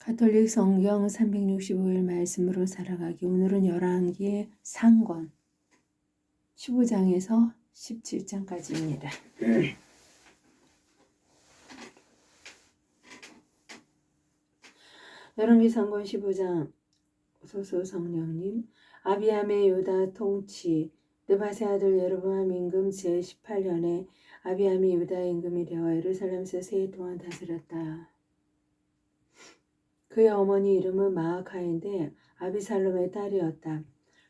가톨릭 성경 365일 말씀으로 살아가기 오늘은 열왕기 상권 15장에서 17장까지입니다. 열왕기 상권 15장 소소 성령님 아비암의 유다 통치 느바세 아들 여로보암 임금 제18년에 아비암이 유다 임금이 되어 예루살렘에서 세해 동안 다스렸다. 그의 어머니 이름은 마아카인데 아비살롬의 딸이었다.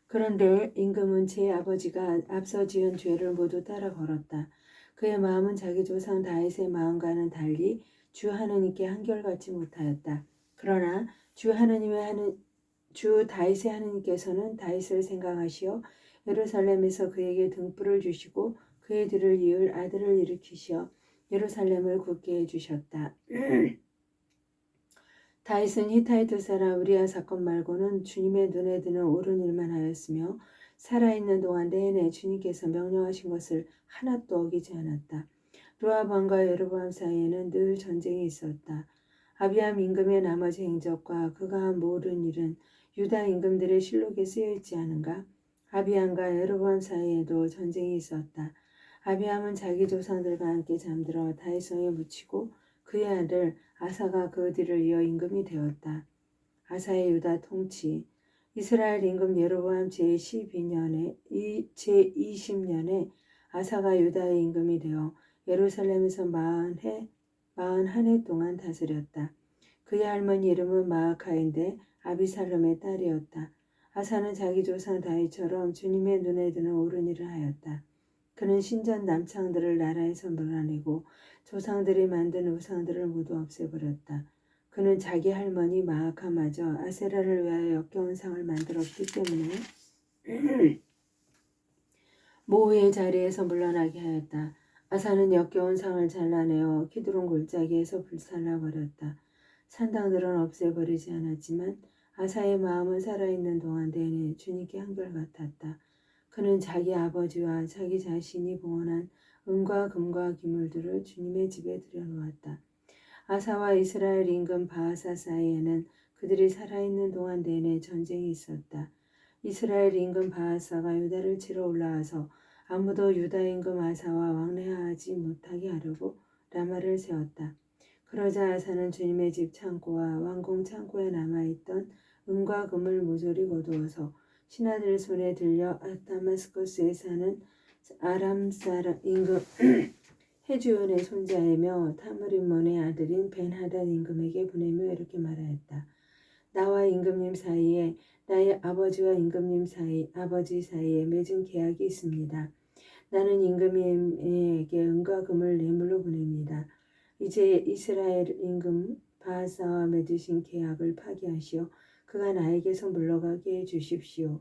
그런데 임금은 제 아버지가 앞서 지은 죄를 모두 따라 걸었다. 그의 마음은 자기 조상 다윗의 마음과는 달리 주 하느님께 한결같이 못하였다. 그러나 주 하느님의 하는 주 다윗의 하느님께서는 다윗을 생각하시어 예루살렘에서 그에게 등불을 주시고 그의 뒤를 이을 아들을 일으키시어 예루살렘을 굳게 해주셨다. 다윗은 히타이트 사람 우리아 사건 말고는 주님의 눈에 드는 옳은 일만 하였으며 살아있는 동안 내내 주님께서 명령하신 것을 하나도 어기지 않았다. 루아방과 여로보암 사이에는 늘 전쟁이 있었다. 아비암 임금의 나머지 행적과 그가 한 모든 일은 유다 임금들의 실록에 쓰여 있지 않은가? 아비암과 여로보암 사이에도 전쟁이 있었다. 아비암은 자기 조상들과 함께 잠들어 다이성에 묻히고 그의 아들 아사가 그 뒤를 이어 임금이 되었다. 아사의 유다 통치 이스라엘 임금 예로보암 제12년에 제20년에 아사가 유다의 임금이 되어 예루살렘에서 마흔해 마흔한 해 동안 다스렸다. 그의 할머니 이름은 마아카인데 아비살롬의 딸이었다. 아사는 자기 조상 다윗처럼 주님의 눈에 드는 옳은 일을 하였다. 그는 신전 남창들을 나라에서 몰아내고 조상들이 만든 우상들을 모두 없애버렸다. 그는 자기 할머니 마아카마저 아세라를 위하여 역겨운 상을 만들었기 때문에 모후의 자리에서 물러나게 하였다. 아사는 역겨운 상을 잘라내어 키드론 골짜기에서 불살라버렸다. 산당들은 없애버리지 않았지만 아사의 마음은 살아있는 동안 내내 주님께 한결같았다. 그는 자기 아버지와 자기 자신이 봉헌한 은과 금과 기물들을 주님의 집에 들여놓았다. 아사와 이스라엘 임금 바하사 사이에는 그들이 살아있는 동안 내내 전쟁이 있었다. 이스라엘 임금 바하사가 유다를 치러 올라와서 아무도 유다 임금 아사와 왕래하지 못하게 하려고 라마를 세웠다. 그러자 아사는 주님의 집 창고와 왕궁 창고에 남아있던 은과 금을 모조리 거두어서 신하들 손에 들려 다마스커스에 사는 아람 사람 임금 해주연의 손자이며 타무림몬의 아들인 벤하단 임금에게 보내며 이렇게 말하였다. 나와 임금님 사이에 나의 아버지와 임금님 사이 아버지 사이에 맺은 계약이 있습니다. 나는 임금님에게 은과 금을 뇌물로 보냅니다. 이제 이스라엘 임금 바하사와 맺으신 계약을 파기하시어 그가 나에게서 물러가게 해 주십시오.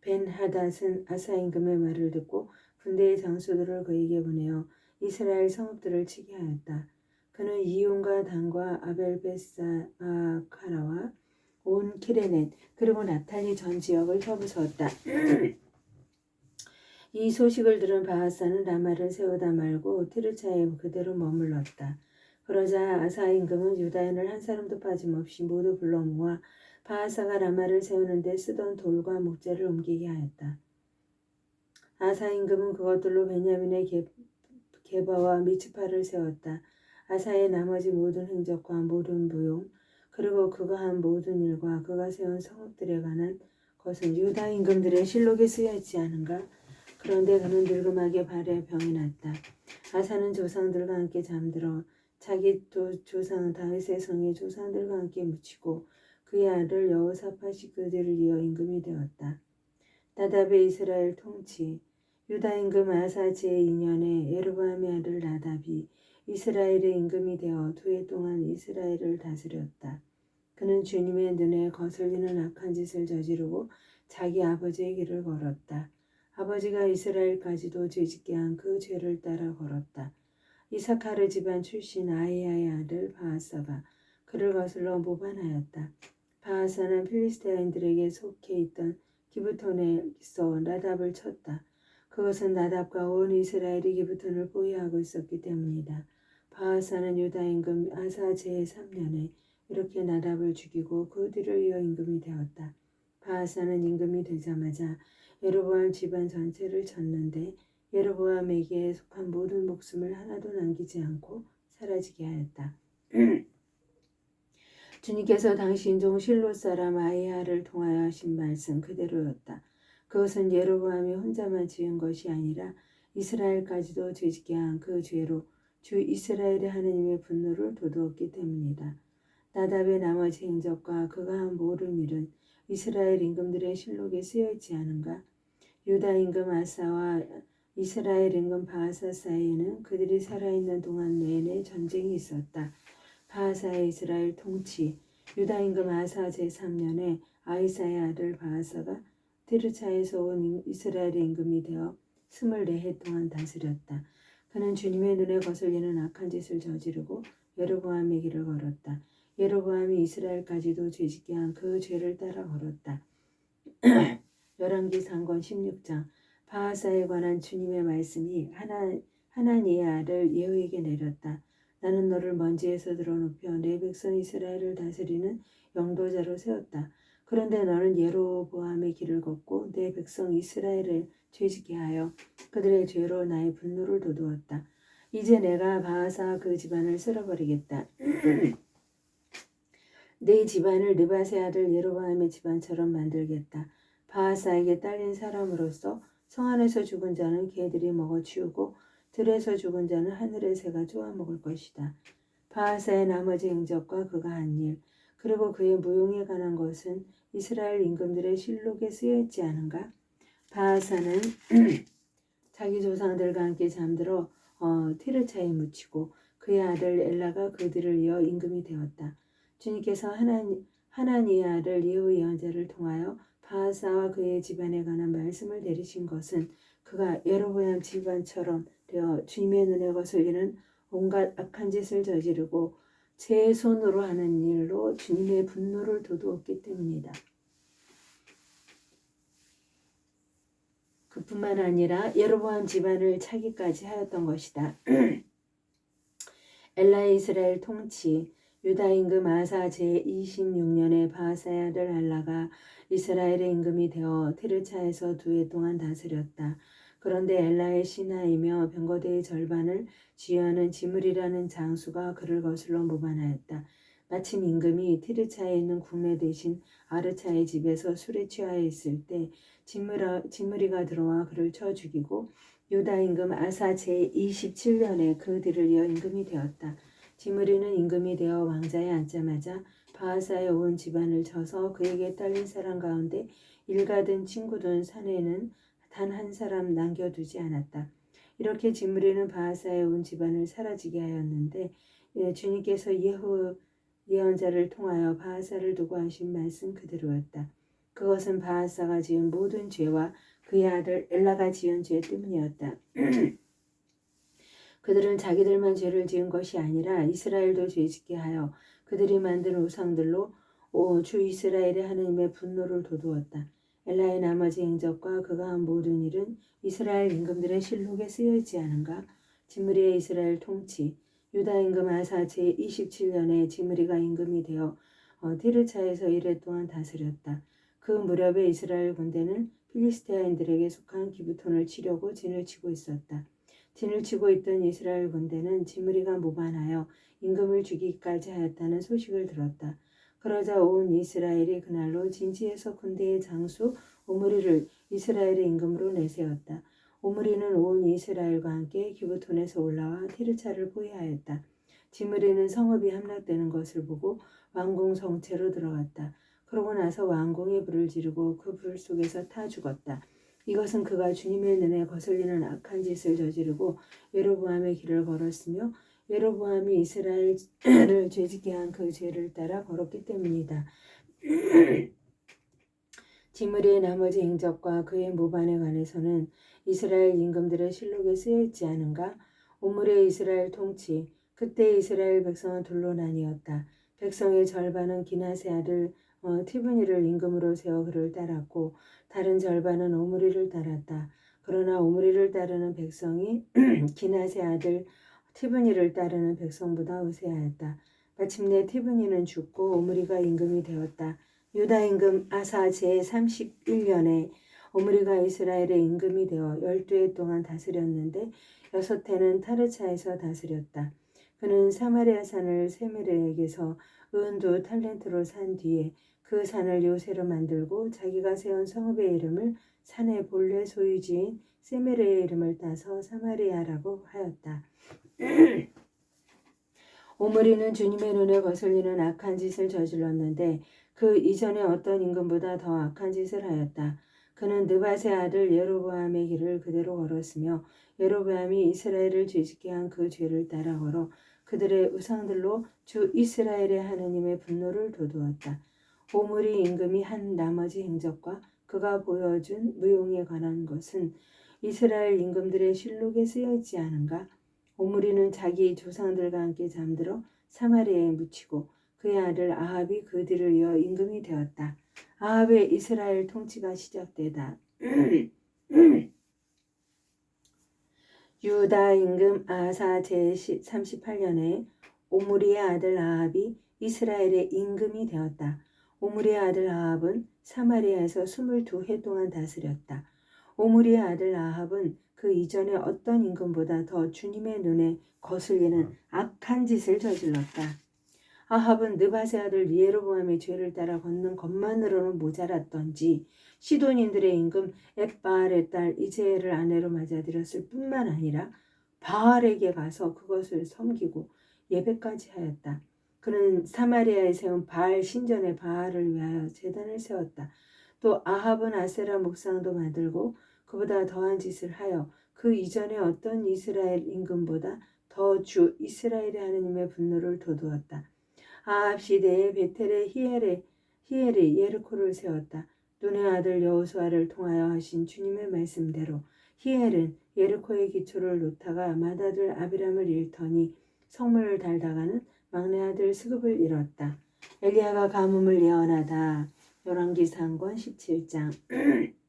벤 하닷은 아사 임금의 말을 듣고 군대의 장수들을 그에게 보내어 이스라엘 성읍들을 치게 하였다. 그는 이온과 단과 아벨베사카라와 온 키레넷 그리고 나탈리 전 지역을 쳐부수었다. 이 소식을 들은 바하사는 라마를 세우다 말고 티르차에 그대로 머물렀다. 그러자 아사 임금은 유다인을 한 사람도 빠짐없이 모두 불러 모아 바하사가 라마를 세우는 데 쓰던 돌과 목재를 옮기게 하였다. 아사 임금은 그것들로 베냐민의 개, 게바와 미츠파를 세웠다. 아사의 나머지 모든 행적과 모든 부용 그리고 그가 한 모든 일과 그가 세운 성읍들에 관한 것은 유다 임금들의 실록에 쓰여 있지 않은가? 그런데 그는 늙음하게 발에 병이 났다. 아사는 조상들과 함께 잠들어 자기 도 조상 다윗의 성에 조상들과 함께 묻히고 그의 아들 여호사팟이 그들을 이어 임금이 되었다. 나답의 이스라엘 통치 유다 임금 아사 제2년에 예르바암의 아들 나답이 이스라엘의 임금이 되어 두 해 동안 이스라엘을 다스렸다. 그는 주님의 눈에 거슬리는 악한 짓을 저지르고 자기 아버지의 길을 걸었다. 아버지가 이스라엘까지도 죄짓게 한 그 죄를 따라 걸었다. 이사카르 집안 출신 아이야의 아들 바하사가 그를 거슬러 모반하였다. 바하사는 필리스테인들에게 속해 있던 기브톤에서 나답을 쳤다. 그것은 나답과 온 이스라엘이 기브톤을 보유하고 있었기 때문이다. 바하사는 유다 임금 아사 제3년에 이렇게 나답을 죽이고 그 뒤를 이어 임금이 되었다. 바하사는 임금이 되자마자 예로보암 집안 전체를 쳤는데 예로보암에게 속한 모든 목숨을 하나도 남기지 않고 사라지게 하였다. 주님께서 당시 인종 실로 사람 아이야를 통하여 하신 말씀 그대로였다. 그것은 예로보암이 혼자만 지은 것이 아니라 이스라엘까지도 죄짓게 한 그 죄로 주 이스라엘의 하느님의 분노를 돋우었기 때문이다. 나답의 나머지 행적과 그가 한 모든 일은 이스라엘 임금들의 실록에 쓰여 있지 않은가? 유다 임금 아사와 이스라엘 임금 바하사 사이에는 그들이 살아있는 동안 내내 전쟁이 있었다. 바하사의 이스라엘 통치 유다 임금 아사 제3년에 아이사의 아들 바하사가 티르차에서 온 이스라엘의 임금이 되어 24해 동안 다스렸다. 그는 주님의 눈에 거슬리는 악한 짓을 저지르고 예로보암의 길을 걸었다. 예로보암이 이스라엘까지도 죄짓게 한 그 죄를 따라 걸었다. 열왕기 상권 16장 바하사에 관한 주님의 말씀이 하나, 하나니의 아들 예후에게 내렸다. 나는 너를 먼지에서 들어눕혀 내 백성 이스라엘을 다스리는 영도자로 세웠다. 그런데 너는 예로보암의 길을 걷고 내 백성 이스라엘을 죄짓게 하여 그들의 죄로 나의 분노를 돋우었다. 이제 내가 바하사 그 집안을 쓸어버리겠다. 내 집안을 느바세 아들 예로보암의 집안처럼 만들겠다. 바하사에게 딸린 사람으로서 성 안에서 죽은 자는 개들이 먹어치우고 들에서 죽은 자는 하늘의 새가 쪼아먹을 것이다. 바하사의 나머지 행적과 그가 한 일, 그리고 그의 무용에 관한 것은 이스라엘 임금들의 실록에 쓰여 있지 않은가? 바하사는 자기 조상들과 함께 잠들어 어, 티르차에 묻히고 그의 아들 엘라가 그들을 이어 임금이 되었다. 주님께서 하나니, 하나니의 아들 예후 예언자를 통하여 바하사와 그의 집안에 관한 말씀을 내리신 것은 그가 예로보암 집안처럼 되어 주님의 눈에 거슬리는 온갖 악한 짓을 저지르고 제 손으로 하는 일로 주님의 분노를 돋우었기 때문이다. 그뿐만 아니라 예로보암 집안을 차기까지 하였던 것이다. 엘라 이스라엘 통치 유다 임금 아사 제26년에 바사의 아들 알라가 이스라엘의 임금이 되어 티르차에서 두 해 동안 다스렸다. 그런데 엘라의 신하이며 병거대의 절반을 쥐하는 지물이라는 장수가 그를 거슬러 모반하였다. 마침 임금이 티르차에 있는 국내 대신 아르차의 집에서 술에 취하여 있을 때 지므리가 들어와 그를 쳐 죽이고 유다 임금 아사 제27년에 그 뒤를 이어 임금이 되었다. 지므리는 임금이 되어 왕자에 앉자마자 바하사에 온 집안을 쳐서 그에게 딸린 사람 가운데 일가든 친구든 사내는 단 한 사람 남겨두지 않았다. 이렇게 지므리는 바하사에 온 집안을 사라지게 하였는데 예, 주님께서 예후 예언자를 통하여 바하사를 두고 하신 말씀 그대로였다. 그것은 바하사가 지은 모든 죄와 그의 아들 엘라가 지은 죄 때문이었다. 그들은 자기들만 죄를 지은 것이 아니라 이스라엘도 죄짓게 하여 그들이 만든 우상들로 주 이스라엘의 하나님의 분노를 돋우었다. 엘라의 나머지 행적과 그가 한 모든 일은 이스라엘 임금들의 실록에 쓰여 있지 않은가? 지므리의 이스라엘 통치 유다 임금 아사 제27년에 지므리가 임금이 되어 어, 티르차에서 이래 동안 다스렸다. 그 무렵에 이스라엘 군대는 필리스테아인들에게 속한 기부톤을 치려고 진을 치고 있었다. 진을 치고 있던 이스라엘 군대는 지므리가 모반하여 임금을 죽이기까지 하였다는 소식을 들었다. 그러자 온 이스라엘이 그날로 진지에서 군대의 장수 오므리를 이스라엘의 임금으로 내세웠다. 오므리는 온 이스라엘과 함께 기브톤에서 올라와 티르차를 포위하였다. 지므리는 성읍이 함락되는 것을 보고 왕궁 성체로 들어갔다. 그러고 나서 왕궁의 불을 지르고 그 불 속에서 타 죽었다. 이것은 그가 주님의 눈에 거슬리는 악한 짓을 저지르고 예로보암의 길을 걸었으며 예로보암이 이스라엘을 죄짓게 한 그 죄를 따라 걸었기 때문이다. 지므리의 나머지 행적과 그의 모반에 관해서는 이스라엘 임금들의 실록에 쓰여 있지 않은가? 오물의 이스라엘 통치 그때 이스라엘 백성은 둘로 나뉘었다. 백성의 절반은 기나세 아들 어, 티브니를 임금으로 세워 그를 따랐고 다른 절반은 오므리를 따랐다. 그러나 오므리를 따르는 백성이 기나세 아들 티브니를 따르는 백성보다 우세하였다. 마침내 티브니는 죽고 오므리가 임금이 되었다. 유다 임금 아사 제 31년에 오므리가 이스라엘의 임금이 되어 열두 해 동안 다스렸는데 여섯 해는 타르차에서 다스렸다. 그는 사마리아 산을 세메르에게서 은두 탈렌트로 산 뒤에 그 산을 요새로 만들고 자기가 세운 성읍의 이름을 산의 본래 소유지인 세메르의 이름을 따서 사마리아라고 하였다. 오므리는 주님의 눈에 거슬리는 악한 짓을 저질렀는데 그 이전에 어떤 임금보다 더 악한 짓을 하였다. 그는 느밧의 아들 예로보암의 길을 그대로 걸었으며 예로보암이 이스라엘을 죄짓게 한 그 죄를 따라 걸어 그들의 우상들로 주 이스라엘의 하느님의 분노를 돋우었다. 오므리 임금이 한 나머지 행적과 그가 보여준 무용에 관한 것은 이스라엘 임금들의 실록에 쓰여 있지 않은가? 오므리는 자기 조상들과 함께 잠들어 사마리아에 묻히고 그의 아들 아합이 그 뒤를 이어 임금이 되었다. 아합의 이스라엘 통치가 시작되다. 유다 임금 아사 제 38년에 오므리의 아들 아합이 이스라엘의 임금이 되었다. 오므리의 아들 아합은 사마리아에서 22해 동안 다스렸다. 오므리의 아들 아합은 그 이전에 어떤 임금보다 더 주님의 눈에 거슬리는 악한 짓을 저질렀다. 아합은 느바세 아들 예로보암의 죄를 따라 걷는 것만으로는 모자랐던지 시돈인들의 임금 엣바알의 딸 이제를 아내로 맞아들였을 뿐만 아니라 바알에게 가서 그것을 섬기고 예배까지 하였다. 그는 사마리아에 세운 바알 신전의 바알을 위하여 제단을 세웠다. 또 아합은 아세라 목상도 만들고 그보다 더한 짓을 하여 그 이전에 어떤 이스라엘 임금보다 더 주 이스라엘의 하느님의 분노를 돋우었다. 아합 시대에 베텔의 히엘의 히엘이 예르코를 세웠다. 눈의 아들 여호수아를 통하여 하신 주님의 말씀대로 히엘은 예르코의 기초를 놓다가 맏아들 아비람을 잃더니 성문을 달다가는 막내 아들 스급을 잃었다. 엘리야가 가뭄을 예언하다. 열왕기상권 17장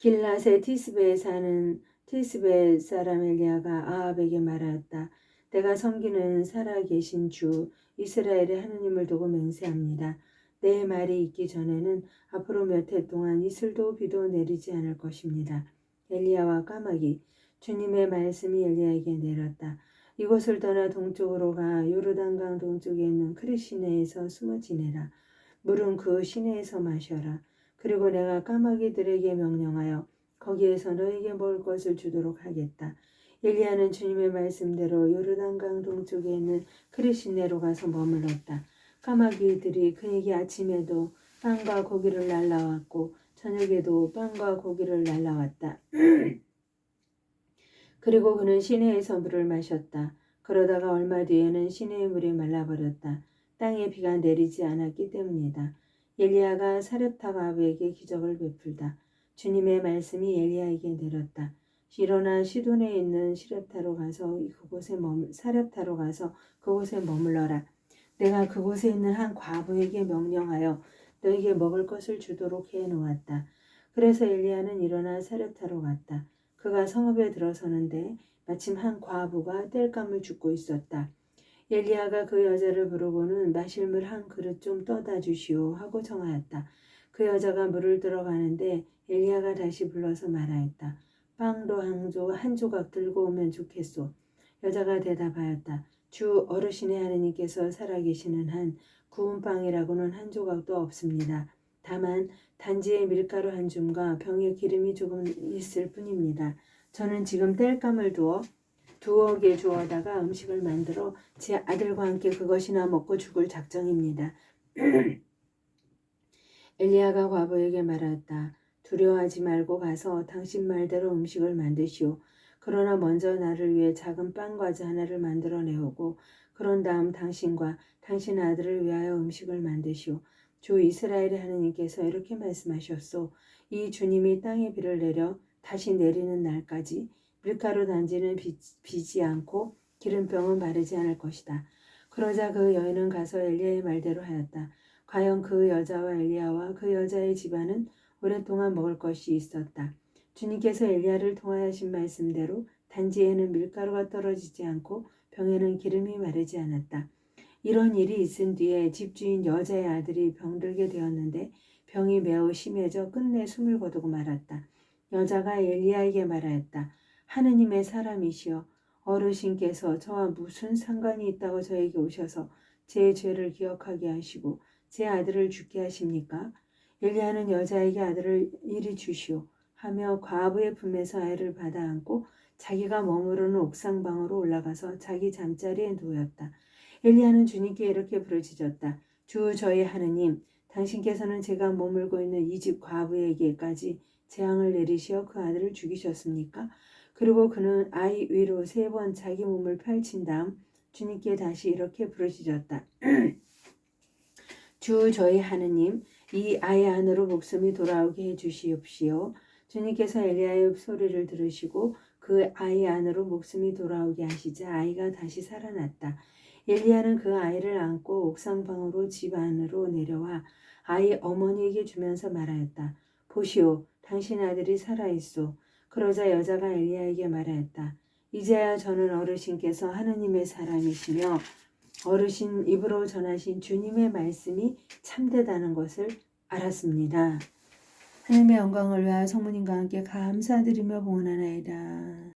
길라세 티스베에 사는 티스베 사람 엘리야가 아합에게 말하였다. 내가 섬기는 살아계신 주 이스라엘의 하느님을 두고 맹세합니다. 내 말이 있기 전에는 앞으로 몇 해 동안 이슬도 비도 내리지 않을 것입니다. 엘리야와 까마귀 주님의 말씀이 엘리야에게 내렸다. 이곳을 떠나 동쪽으로 가 요르단강 동쪽에 있는 크리시네에서 숨어 지내라. 물은 그 시내에서 마셔라. 그리고 내가 까마귀들에게 명령하여 거기에서 너에게 먹을 것을 주도록 하겠다. 엘리야는 주님의 말씀대로 요르단강 동쪽에 있는 크리시네로 가서 머물렀다. 까마귀들이 그에게 아침에도 빵과 고기를 날라왔고 저녁에도 빵과 고기를 날라왔다. 그리고 그는 시내에서 물을 마셨다. 그러다가 얼마 뒤에는 시내의 물이 말라버렸다. 땅에 비가 내리지 않았기 때문이다. 엘리야가 사렙탑 아브에게 기적을 베풀다. 주님의 말씀이 엘리야에게 내렸다. 일어나 시돈에 있는 시렙타로 가서 그곳에 머물 사렙타로 가서 그곳에 머물러라. 내가 그곳에 있는 한 과부에게 명령하여 너에게 먹을 것을 주도록 해 놓았다. 그래서 엘리야는 일어나 사렙타로 갔다. 그가 성읍에 들어서는데 마침 한 과부가 땔감을 줍고 있었다. 엘리야가 그 여자를 부르고는 마실 물 한 그릇 좀 떠다 주시오 하고 정하였다. 그 여자가 물을 들어가는데 엘리야가 다시 불러서 말하였다. 빵도 한 조 한 조각 들고 오면 좋겠소. 여자가 대답하였다. 주 어르신의 하느님께서 살아계시는 한 구운 빵이라고는 한 조각도 없습니다. 다만 단지에 밀가루 한 줌과 병에 기름이 조금 있을 뿐입니다. 저는 지금 땔감을 두어 두어 개 주어다가 음식을 만들어 제 아들과 함께 그것이나 먹고 죽을 작정입니다. 엘리야가 과부에게 말했다. 두려워하지 말고 가서 당신 말대로 음식을 만드시오. 그러나 먼저 나를 위해 작은 빵 과자 하나를 만들어 내오고 그런 다음 당신과 당신 아들을 위하여 음식을 만드시오. 주 이스라엘의 하느님께서 이렇게 말씀하셨소. 이 주님이 땅에 비를 내려 다시 내리는 날까지 밀가루 단지는 비지 않고 기름병은 바르지 않을 것이다. 그러자 그 여인은 가서 엘리야의 말대로 하였다. 과연 그 여자와 엘리야와 그 여자의 집안은 오랫동안 먹을 것이 있었다. 주님께서 엘리야를 통하신 말씀대로 단지에는 밀가루가 떨어지지 않고 병에는 기름이 마르지 않았다. 이런 일이 있은 뒤에 집주인 여자의 아들이 병들게 되었는데 병이 매우 심해져 끝내 숨을 거두고 말았다. 여자가 엘리야에게 말하였다. 하느님의 사람이시여 어르신께서 저와 무슨 상관이 있다고 저에게 오셔서 제 죄를 기억하게 하시고 제 아들을 죽게 하십니까? 엘리야는 여자에게 아들을 이리 주시오 하며 과부의 품에서 아이를 받아 안고 자기가 머무르는 옥상 방으로 올라가서 자기 잠자리에 누웠다. 엘리야는 주님께 이렇게 부르짖었다. 주 저희 하느님 당신께서는 제가 머물고 있는 이집 과부에게까지 재앙을 내리시어 그 아들을 죽이셨습니까? 그리고 그는 아이 위로 세 번 자기 몸을 펼친 다음 주님께 다시 이렇게 부르짖었다. 주 저희 하느님 이 아이 안으로 목숨이 돌아오게 해 주시옵시오. 주님께서 엘리야의 소리를 들으시고 그 아이 안으로 목숨이 돌아오게 하시자 아이가 다시 살아났다. 엘리야는 그 아이를 안고 옥상 방으로 집 안으로 내려와 아이 어머니에게 주면서 말하였다. 보시오, 당신 아들이 살아있소. 그러자 여자가 엘리야에게 말하였다. 이제야 저는 어르신께서 하느님의 사람이시며 어르신 입으로 전하신 주님의 말씀이 참되다는 것을 알았습니다. 하나님의 영광을 위하여 성모님과 함께 감사드리며 봉헌하나이다.